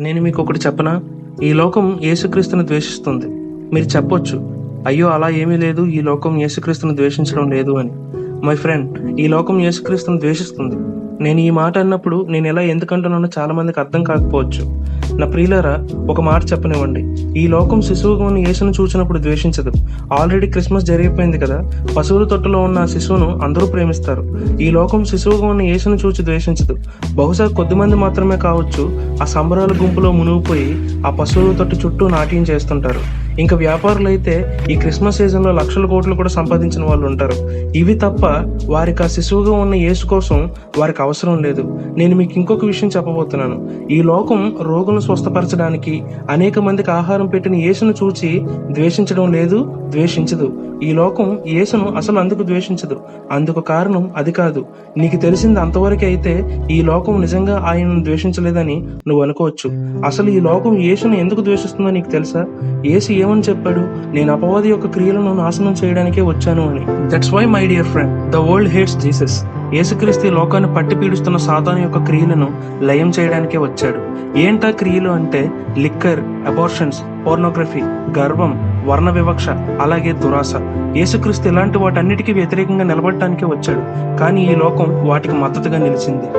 నేను మీకు ఒకటి చెప్పనా? ఈ లోకం యేసుక్రీస్తుని ద్వేషిస్తుంది. మీరు చెప్పొచ్చు అయ్యో అలా ఏమీ లేదు ఈ లోకం యేసుక్రీస్తుని ద్వేషించడం లేదు అని. మై ఫ్రెండ్ ఈ లోకం యేసుక్రీస్తుని ద్వేషిస్తుంది. నేను ఈ మాట అన్నప్పుడు నేను ఎలా ఎందుకంటున్నానో చాలా మందికి అర్థం కాకపోవచ్చు. నా ప్రియులారా ఒక మాట చెప్పనివ్వండి. ఈ లోకం శిశువుగా ఉన్న యేసును చూసినప్పుడు ద్వేషించదు. ఆల్రెడీ క్రిస్మస్ జరిగిపోయింది కదా పశువుల తొట్టులో ఉన్న శిశువును అందరూ ప్రేమిస్తారు. ఈ లోకం శిశువుగా ఉన్న యేసును చూచి ద్వేషించదు. బహుశా కొద్దిమంది మాత్రమే కావచ్చు ఆ సంబరాల గుంపులో మునిగిపోయి ఆ పశువుల తొట్టు చుట్టూ నాట్యం చేస్తుంటారు. ఇంకా వ్యాపారులు అయితే ఈ క్రిస్మస్ సీజన్లో లక్షల కోట్లు కూడా సంపాదించిన వాళ్ళు ఉంటారు. ఇవి తప్ప వారికి ఆ శిశువుగా ఉన్న యేసు కోసం వారికి అవసరం లేదు. నేను మీకు ఇంకొక విషయం చెప్పబోతున్నాను. ఈ లోకం రోగులను స్వస్థపరచడానికి అనేక మందికి ఆహారం పెట్టిన యేసును చూచి ద్వేషించడం లేదు ద్వేషించదు. ఈ లోకం యేసును అసలు అందుకు ద్వేషించదు. అందుకు కారణం అది కాదు. నీకు తెలిసింది అంతవరకు అయితే ఈ లోకం నిజంగా ఆయనను ద్వేషించలేదని నువ్వు అనుకోవచ్చు. అసలు ఈ లోకం యేసును ఎందుకు ద్వేషిస్తుందో నీకు తెలుసా? యేసు ఏమని చెప్పాడు? నేను అపవాది యొక్క క్రియలను నాశనం చేయడానికే వచ్చాను అని. That's why my dear friend the world hates Jesus Yesu Kreestu లోకాన్ని పట్టి సాధన సాతాను యొక్క క్రియలను లయం చేయడానికే వచ్చాడు. ఏంటా క్రియలు అంటే లిక్కర్ అబార్షన్స్ పోర్నోగ్రఫీ గర్వం వర్ణ వివక్ష అలాగే దురాశ. యేసుక్రీస్తు ఇలాంటి వాటన్నిటికీ వ్యతిరేకంగా నిలబడటానికే వచ్చాడు. కానీ ఈ లోకం వాటికి మద్దతుగా నిలిచింది.